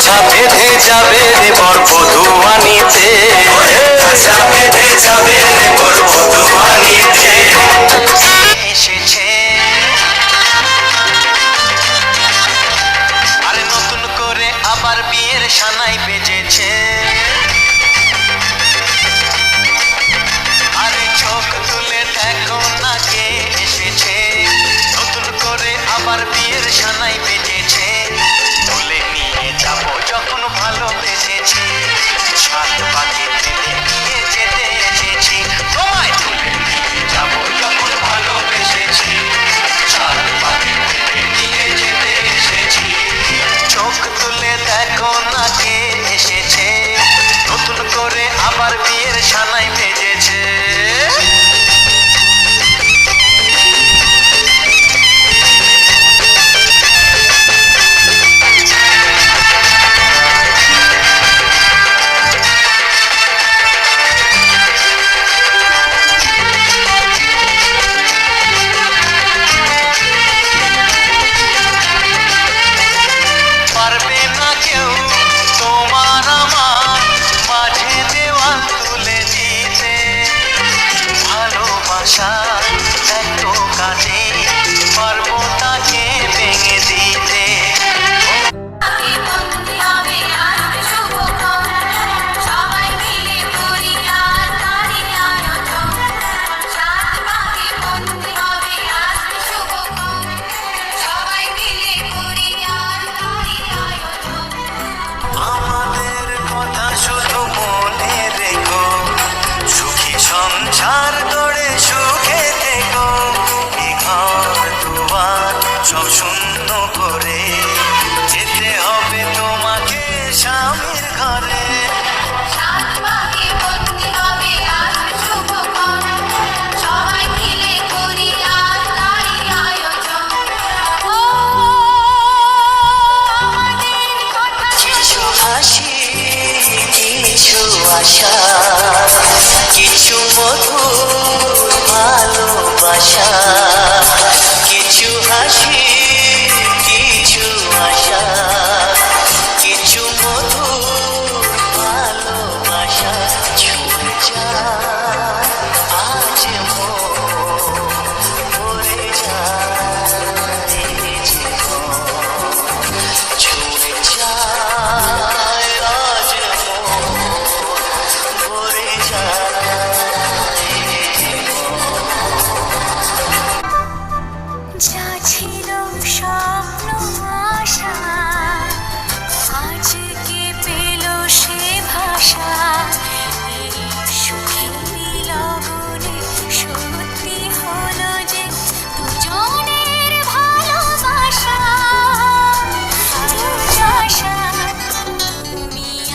খাঁচা বেঁধে যাবে রে বর্ব ধুমানিতে খাঁচা যাবে এসেছে। নতুন করে আবার বিয়ের সানাই বেজেছে। সংসার সব শূন্য করে